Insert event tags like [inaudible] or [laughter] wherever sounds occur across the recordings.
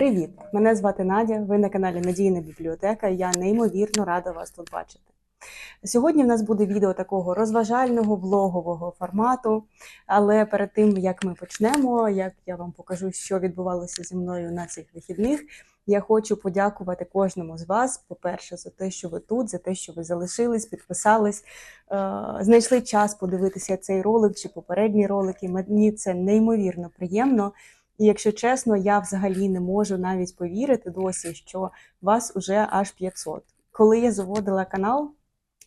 Привіт! Мене звати Надя. Ви на каналі Надійна бібліотека. Я неймовірно рада вас тут бачити. Сьогодні в нас буде відео такого розважального влогового формату. Але перед тим як ми почнемо, як я вам покажу, що відбувалося зі мною на цих вихідних, я хочу подякувати кожному з вас. По-перше, за те, що ви тут, за те, що ви залишились, підписались, е, знайшли час подивитися цей ролик чи попередні ролики. Мені це неймовірно приємно. І якщо чесно, я взагалі не можу навіть повірити досі, що вас уже аж 500. Коли я заводила канал,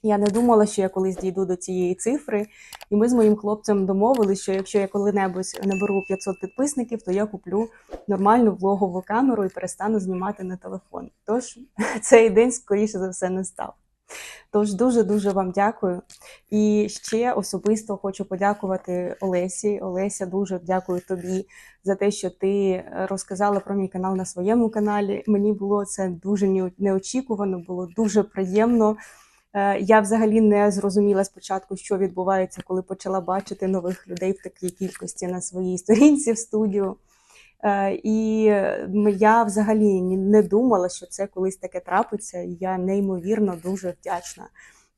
я не думала, що я колись дійду до цієї цифри. І ми з моїм хлопцем домовилися, що якщо я коли-небудь наберу 500 підписників, то я куплю нормальну влогову камеру і перестану знімати на телефон. Тож [laughs] цей день, скоріше за все, не став. Тож дуже-дуже вам дякую. І ще особисто хочу подякувати Олесі. Олеся, дуже дякую тобі за те, що ти розказала про мій канал на своєму каналі. Мені було це дуже неочікувано, було дуже приємно. Е, Я взагалі не зрозуміла спочатку, що відбувається, коли почала бачити нових людей в такій кількості на своїй сторінці в студію. Е, І я взагалі не думала, що це колись таке трапиться. Я неймовірно дуже вдячна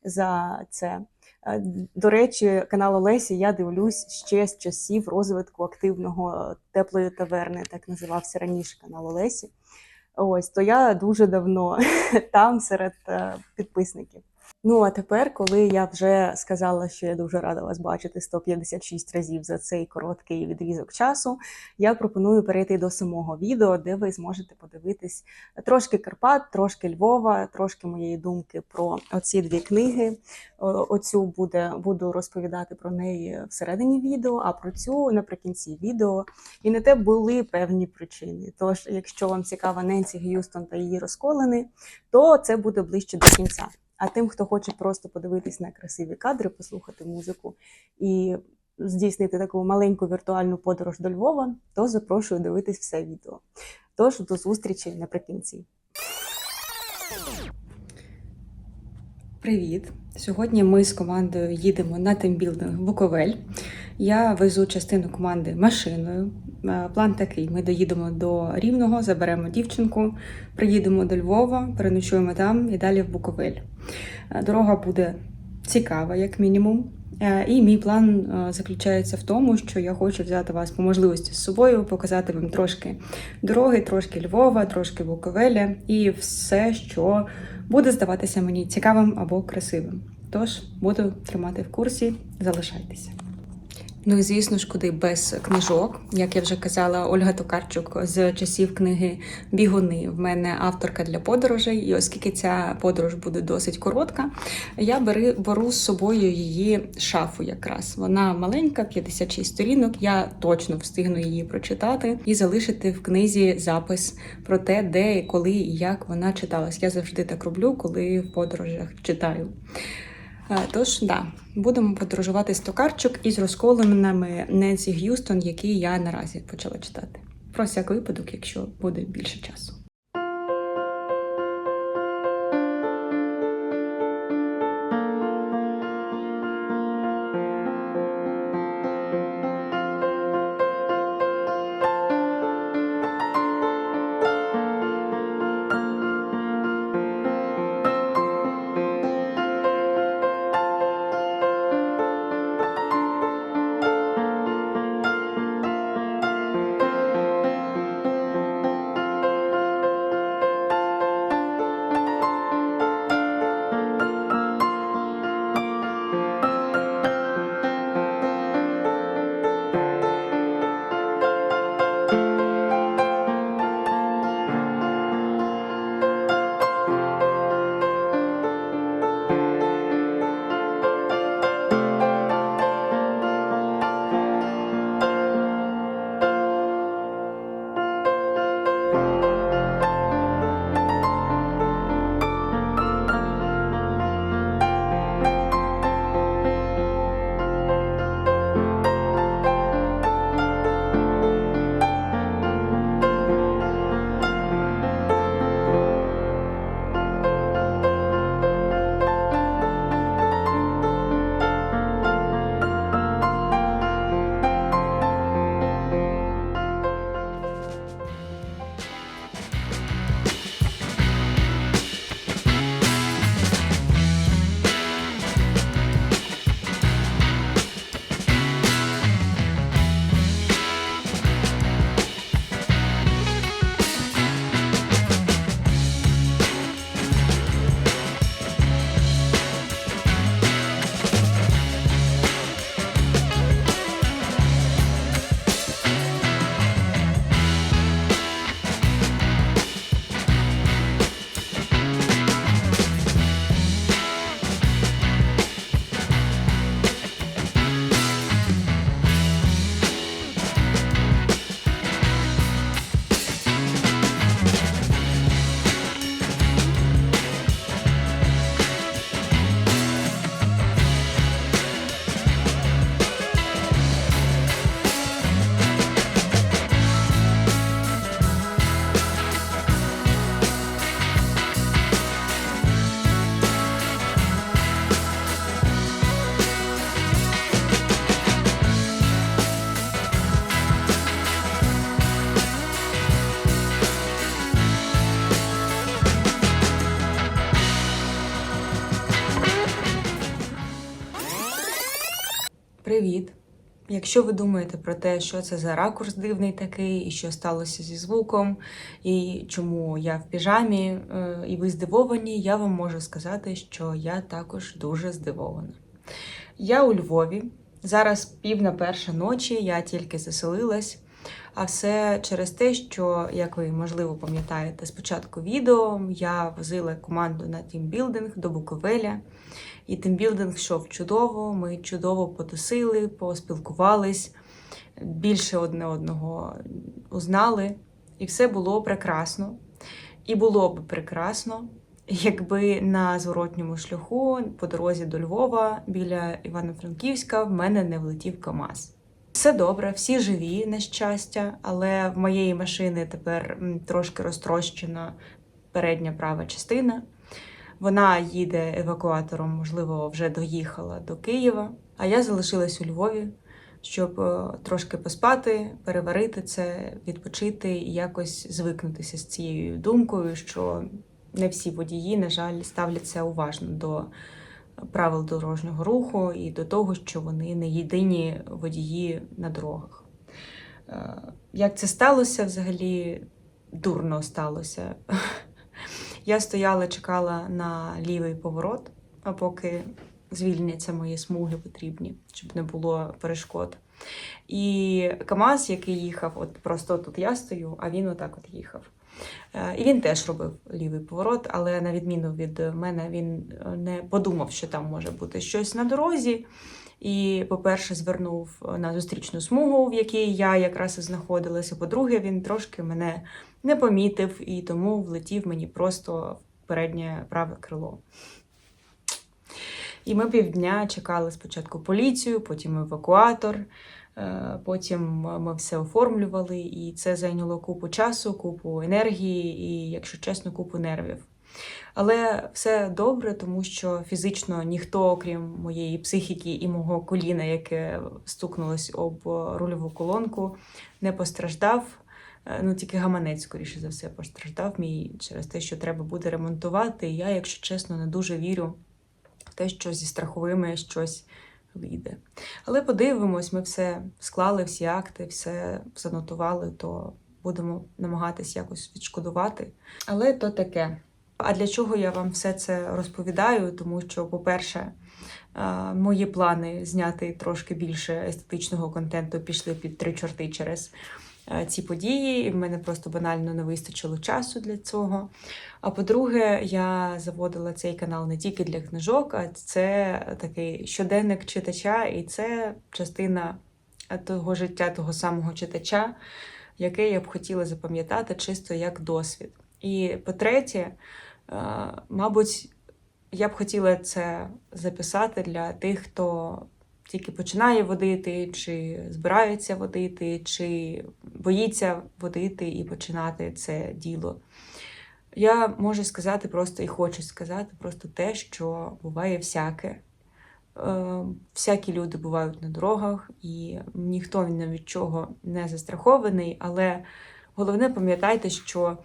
за це. Е, До речі, канал Олесі я дивлюсь ще з часів розвитку активного теплої таверни, так називався раніше канал Олесі. Ось то я дуже давно [laughs] там серед е, підписників. Ну а тепер, коли я вже сказала, що я дуже рада вас бачити 156 разів за цей короткий відрізок часу, я пропоную перейти до самого відео, де ви зможете подивитись трошки Карпат, трошки Львова, трошки моєї думки про оці дві книги. Оцю буде буду розповідати про неї всередині відео, а про цю наприкінці відео. І на те були певні причини. Тож, якщо вам цікава Ненсі Г'юстон та її розколини, то це буде ближче до кінця. А тим, хто хоче просто подивитись на красиві кадри, послухати музику і здійснити таку маленьку віртуальну подорож до Львова, то запрошую дивитись все відео. Тож до зустрічі наприкінці. Привіт! Сьогодні ми з командою їдемо на тимбілдинг Буковель. Я везу частину команди машиною. Е, План такий: ми доїдемо до Рівного, заберемо дівчинку, приїдемо до Львова, переночуємо там і далі в Буковель. Е, Дорога буде цікава, як мінімум. Е, І мій план е, заключається в тому, що я хочу взяти вас по можливості з собою, показати вам трошки дороги, трошки Львова, трошки Буковеля і все, що буде здаватися мені цікавим або красивим. Тож буду тримати в курсі, залишайтеся. Ну і звісно ж, куди без книжок. Як я вже казала, Ольга Токарчук з часів книги Бігуни в мене авторка для подорожей. І оскільки ця подорож буде досить коротка, я бери, беру з собою її шафу якраз. Вона маленька, 56 сторінок. Я точно встигну її прочитати і залишити в книзі запис про те, де, коли і як вона читалась. Я завжди так роблю, коли в подорожах читаю. Е, Тож, да, будемо подорожувати з Токарчук із розколеними Ненсі Г'юстон, які я наразі почала читати. Про всяк випадок, якщо буде більше часу. Якщо ви думаєте про те, що це за ракурс дивний такий, і що сталося зі звуком, і чому я в піжамі, е, і ви здивовані, я вам можу сказати, що я також дуже здивована. Я у Львові. Зараз пів на перша ночі, я тільки заселилась. А все через те, що, як ви можливо пам'ятаєте, з початку відео я возила команду на тімбілдинг до Буковеля. І тимбілдинг йшов чудово. Ми чудово потусили, поспілкувались, більше одне одного узнали, і все було прекрасно. І було б прекрасно, якби на зворотньому шляху по дорозі до Львова біля Івано-Франківська в мене не влетів КАМАЗ. Все добре, всі живі, на щастя, але в моєї машини тепер трошки розтрощена передня права частина. Вона їде евакуатором, можливо, вже доїхала до Києва. А я залишилась у Львові, щоб е, трошки поспати, переварити це, відпочити і якось звикнутися з цією думкою, що не всі водії, на жаль, ставляться уважно до правил дорожнього руху і до того, що вони не єдині водії на дорогах. Е, Як це сталося, взагалі дурно сталося. [laughs] Я стояла, чекала на лівий поворот, а поки звільняться мої смуги потрібні, щоб не було перешкод. І КАМАЗ, який їхав, от просто тут я стою, а він отак от їхав. Е, І він теж робив лівий поворот, але на відміну від мене, він е, не подумав, що там може бути щось на дорозі. І, по-перше, звернув на зустрічну смугу, в якій я якраз і знаходилася. По-друге, він трошки мене не помітив і тому влетів мені просто в переднє праве крило. І ми півдня чекали спочатку поліцію, потім евакуатор, е, потім ми все оформлювали, і це зайняло купу часу, купу енергії і, якщо чесно, купу нервів. Але все добре, тому що фізично ніхто, окрім моєї психіки і мого коліна, яке стукнулось об рульову колонку, не постраждав. Е, Ну, тільки гаманець, скоріше за все, постраждав мій через те, що треба буде ремонтувати. Я, якщо чесно, не дуже вірю в те, що зі страховими щось вийде. Але подивимось, ми все склали, всі акти, все занотували, то будемо намагатись якось відшкодувати. Але то таке. А для чого я вам все це розповідаю? Тому що, по-перше, мої плани зняти трошки більше естетичного контенту пішли під три чорти через ці події, і в мене просто банально не вистачило часу для цього. А по-друге, я заводила цей канал не тільки для книжок, а це такий щоденник читача, і це частина того життя, того самого читача, яке я б хотіла запам'ятати чисто як досвід. І по-третє, е, мабуть, я б хотіла це записати для тих, хто тільки починає водити, чи збирається водити, чи боїться водити і починати це діло. Я можу сказати просто і хочу сказати просто те, що буває всяке. Е, Всякі люди бувають на дорогах, і ніхто ні від чого не застрахований. Але головне, пам'ятайте, що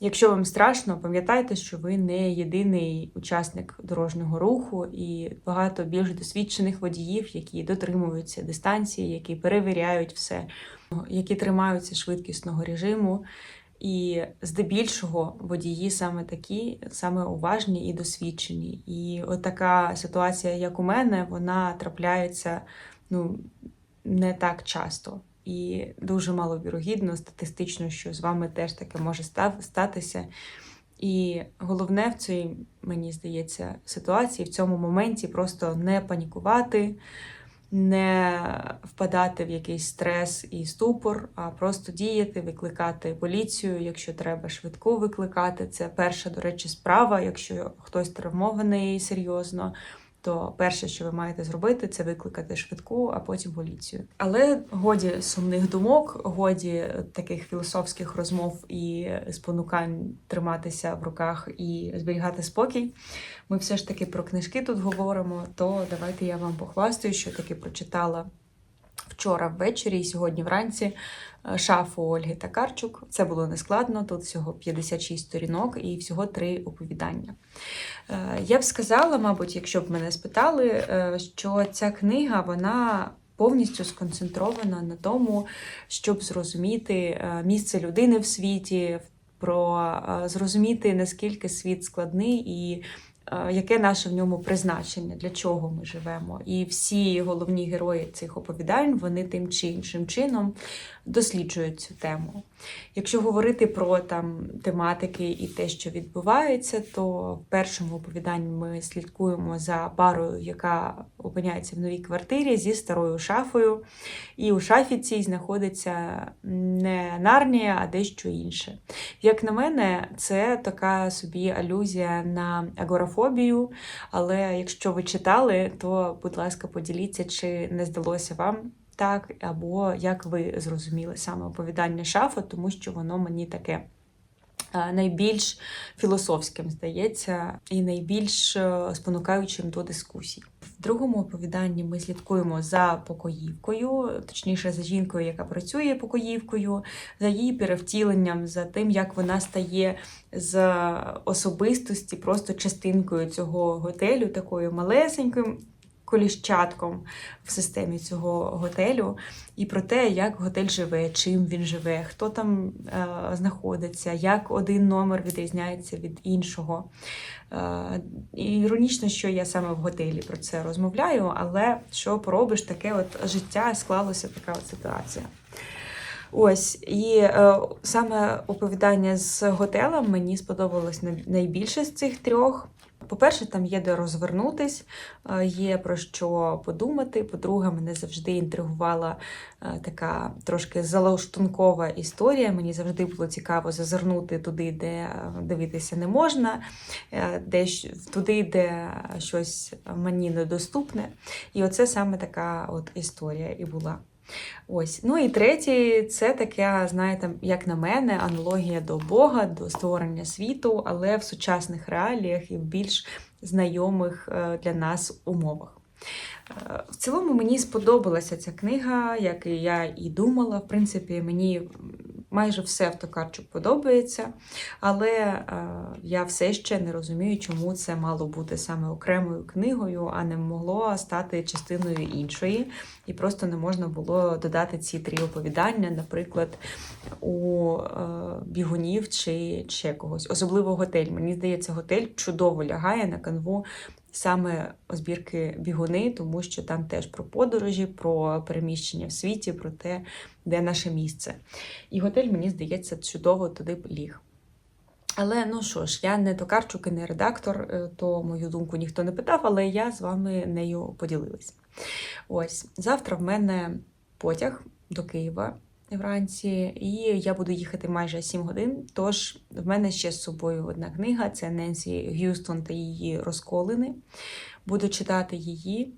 якщо вам страшно, пам'ятайте, що ви не єдиний учасник дорожнього руху, і багато більш досвідчених водіїв, які дотримуються дистанції, які перевіряють все, які тримаються швидкісного режиму. І здебільшого водії саме такі, саме уважні і досвідчені. І от така ситуація, як у мене, вона трапляється ну, не так часто. І дуже маловірогідно, статистично, що з вами теж таке може статися. І головне в цій, мені здається, ситуації в цьому моменті просто не панікувати, не впадати в якийсь стрес і ступор, а просто діяти, викликати поліцію, якщо треба швидку викликати. Це перша, до речі, справа. Якщо хтось травмований серйозно, то перше, що ви маєте зробити, це викликати швидку, а потім поліцію. Але годі сумних думок, годі таких філософських розмов і спонукань триматися в руках і зберігати спокій. Ми все ж таки про книжки тут говоримо. То давайте я вам похвастаю, що таки прочитала вчора ввечері і сьогодні вранці е, шафу Ольги Такарчук. Це було нескладно. Тут всього 56 сторінок і всього три оповідання. Е, Я б сказала, мабуть, якщо б мене спитали, е, що ця книга вона повністю сконцентрована на тому, щоб зрозуміти місце людини в світі, про зрозуміти наскільки світ складний і яке наше в ньому призначення, для чого ми живемо. І всі головні герої цих оповідань вони тим чи іншим чином досліджують цю тему. Якщо говорити про там тематики і те, що відбувається, то в першому оповіданні ми слідкуємо за парою, яка опиняється в новій квартирі зі старою шафою. І у шафі цій знаходиться не нарнія, а дещо інше. Як на мене, це така собі алюзія на агорафобію. Але якщо ви читали, то, будь ласка, поділіться, чи не здалося вам так, або як ви зрозуміли саме оповідання шафа, тому що воно мені таке. е, Найбільш філософським здається, і найбільш е, спонукаючим до дискусій. В другому оповіданні ми слідкуємо за покоївкою, точніше за жінкою, яка працює покоївкою, за її перевтіленням, за тим, як вона стає з особистості просто частинкою цього готелю, такою малесенькою коліщатком в системі цього готелю, і про те, як готель живе, чим він живе, хто там е, знаходиться, як один номер відрізняється від іншого. Е, іронічно, що я саме в готелі про це розмовляю, але що поробиш, таке от життя склалося така от ситуація. Ось, і е, саме оповідання з готелем мені сподобалось най- найбільше з цих трьох. По-перше, там є де розвернутись, е, є про що подумати. По-друге, мене завжди інтригувала е, така трошки залаштункова історія. Мені завжди було цікаво зазирнути туди, де е, дивитися не можна, де, туди, де щось мені недоступне. І оце саме така от історія і була. Ось. Ну і третє, це таке, знаєте, як на мене, аналогія до Бога, до створення світу, але в сучасних реаліях і в більш знайомих е, для нас умовах. Е, В цілому мені сподобалася ця книга, як і я і думала. В принципі, мені майже все в Токарчук подобається, але е, я все ще не розумію, чому це мало бути саме окремою книгою, а не могло стати частиною іншої. І просто не можна було додати ці три оповідання, наприклад, у е, бігунів чи ще когось. Особливо готель. Мені здається, готель чудово лягає на канву саме збірки бігуни, тому що там теж про подорожі, про переміщення в світі, про те, де наше місце. І готель, мені здається, чудово туди ліг. Але ну що ж, я не токарчук і не редактор, е, то мою думку ніхто не питав, але я з вами нею поділилась. Ось завтра в мене потяг до Києва вранці, і я буду їхати майже 7 годин. Тож в мене ще з собою одна книга це Ненсі Г'юстон та її розколини. Буду читати її,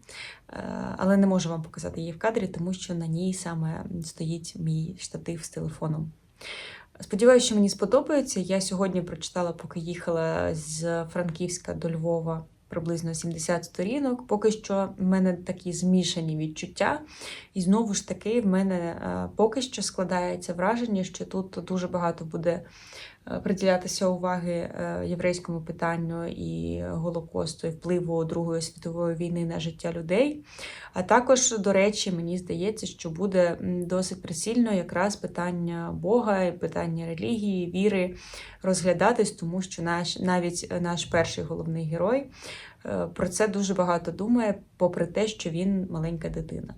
е, але не можу вам показати її в кадрі, тому що на ній саме стоїть мій штатив з телефоном. Сподіваюся, що мені сподобається. Я сьогодні прочитала, поки їхала з Франківська до Львова приблизно 70 сторінок. Поки що в мене такі змішані відчуття. І знову ж таки, в мене е, поки що складається враження, що тут дуже багато буде приділятися уваги е, єврейському питанню і Голокосту, і впливу Другої світової війни на життя людей. А також, до речі, мені здається, що буде досить прицільно якраз питання Бога і питання релігії, віри розглядатись, тому що наш навіть е, наш перший головний герой е, про це дуже багато думає, попри те, що він маленька дитина.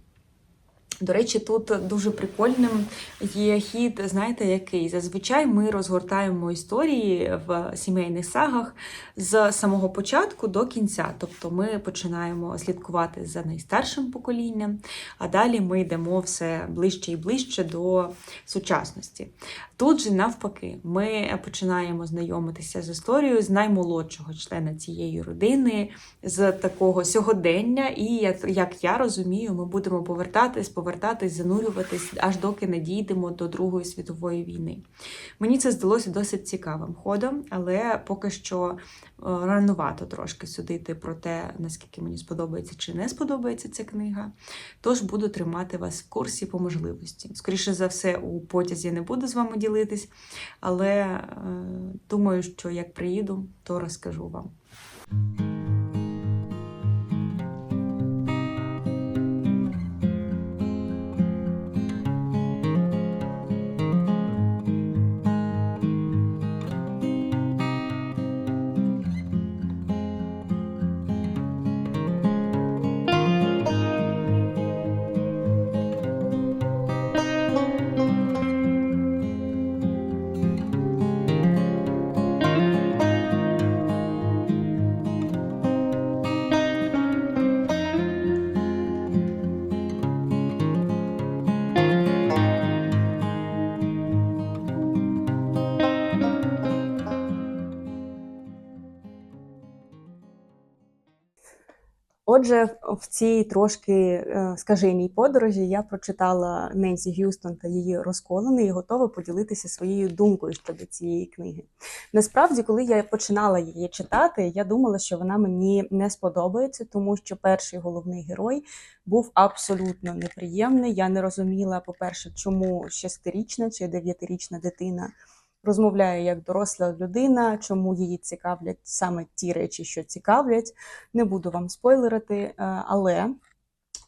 До речі, тут дуже прикольним є хід, знаєте, який зазвичай ми розгортаємо історії в сімейних сагах з самого початку до кінця. Тобто ми починаємо слідкувати за найстаршим поколінням, а далі ми йдемо все ближче і ближче до сучасності. Тут же навпаки, ми починаємо знайомитися з історією з наймолодшого члена цієї родини, з такого сьогодення, і як, я розумію, ми будемо повертатись, повертатись, занурюватись, аж доки не дійдемо до Другої світової війни. Мені це здалося досить цікавим ходом, але поки що е, ранувато трошки судити про те, наскільки мені сподобається чи не сподобається ця книга. Тож буду тримати вас в курсі по можливості. Скоріше за все, у потязі не буду з вами ділитись, але е, думаю, що як приїду, то розкажу вам. Отже, в цій трошки е, скаженій подорожі я прочитала Ненсі Г'юстон та її розколини і готова поділитися своєю думкою щодо цієї книги. Насправді, коли я починала її читати, я думала, що вона мені не сподобається, тому що перший головний герой був абсолютно неприємний. Я не розуміла, по-перше, чому шестирічна чи дев'ятирічна дитина розмовляє як доросла людина, чому її цікавлять саме ті речі, що цікавлять. Не буду вам спойлерити, е, але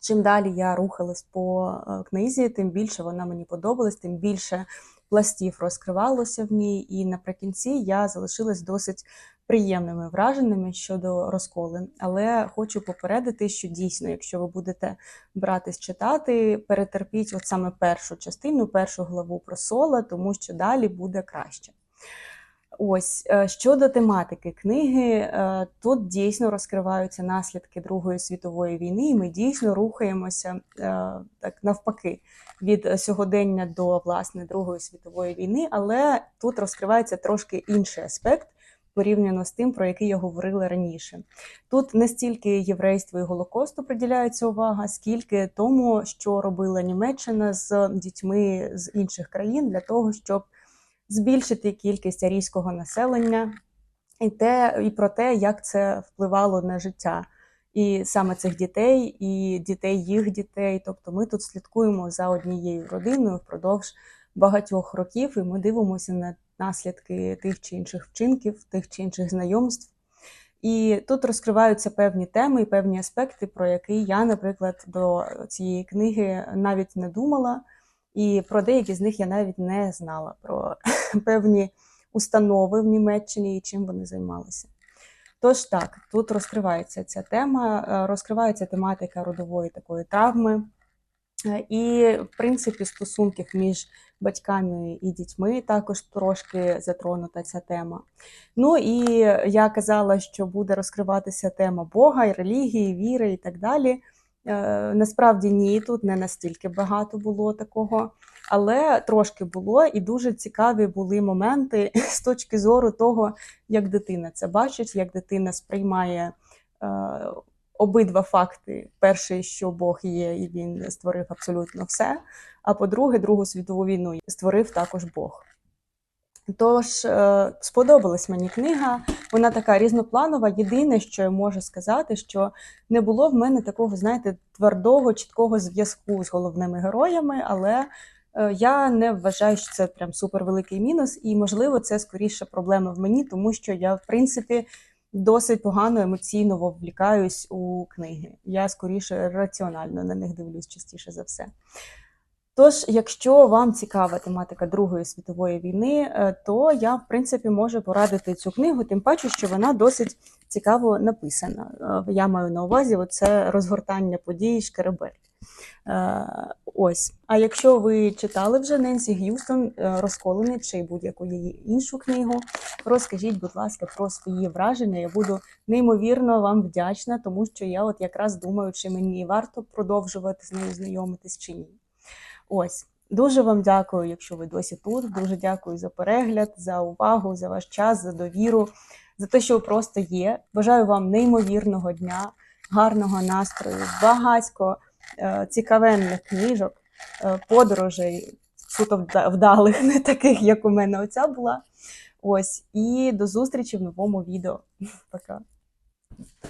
чим далі я рухалась по е, книзі, тим більше вона мені подобалась, тим більше пластів розкривалося в ній, і наприкінці я залишилась досить приємними враженнями щодо розколин. Але хочу попередити, що дійсно, якщо ви будете братись читати, перетерпіть от саме першу частину, першу главу про сола, тому що далі буде краще. Ось е, щодо тематики книги, е, тут дійсно розкриваються наслідки Другої світової війни, і ми дійсно рухаємося е, так навпаки від сьогодення до власне Другої світової війни, але тут розкривається трошки інший аспект. Порівняно з тим, про який я говорила раніше. Тут не стільки єврейство і голокосту приділяється увага, скільки тому, що робила Німеччина з дітьми з інших країн для того, щоб збільшити кількість арійського населення, і те, і про те, як це впливало на життя і саме цих дітей, і дітей їх дітей. Тобто ми тут слідкуємо за однією родиною впродовж багатьох років, і ми дивимося на наслідки тих чи інших вчинків, тих чи інших знайомств. І тут розкриваються певні теми і певні аспекти, про які я, наприклад, до цієї книги навіть не думала. І про деякі з них я навіть не знала про [laughs] певні установи в Німеччині і чим вони займалися. Тож так, тут розкривається ця тема, е, розкривається тематика родової такої травми, Е, і, в принципі, стосунків між батьками і дітьми також трошки затронута ця тема. Ну і я казала, що буде розкриватися тема Бога і релігії, віри і так далі. Е, Насправді ні, тут не настільки багато було такого, але трошки було, і дуже цікаві були моменти [laughs] з точки зору того, як дитина це бачить, як дитина сприймає е, обидва факти: перший, що Бог є, і він створив абсолютно все. А по-друге, Другу світову війну створив також Бог. Тож е, сподобалась мені книга. Вона така різнопланова. Єдине, що я можу сказати, що не було в мене такого, знаєте, твердого, чіткого зв'язку з головними героями, але е, я не вважаю, що це прям супервеликий мінус, і можливо, це скоріше проблема в мені, тому що я, в принципі, досить погано емоційно вовлікаюсь у книги. Я скоріше раціонально на них дивлюсь частіше за все. Тож, якщо вам цікава тематика Другої світової війни, е, то я, в принципі, можу порадити цю книгу, тим паче, що вона досить цікаво написана. Е, Я маю на увазі оце розгортання подій Шкеребель. Е, Ось. А якщо ви читали вже Ненсі Г'юстон розколений чи будь-яку її іншу книгу, розкажіть, будь ласка, про свої враження. Я буду неймовірно вам вдячна, тому що я от якраз думаю, чи мені варто продовжувати з нею знайомитись чи ні. Ось. Дуже вам дякую, якщо ви досі тут. Дуже дякую за перегляд, за увагу, за ваш час, за довіру, за те, що ви просто є. Бажаю вам неймовірного дня, гарного настрою, багатько е, цікавенних книжок, е, подорожей, суто вдалих, не таких, як у мене оця була. Ось, і до зустрічі в новому відео. Пока.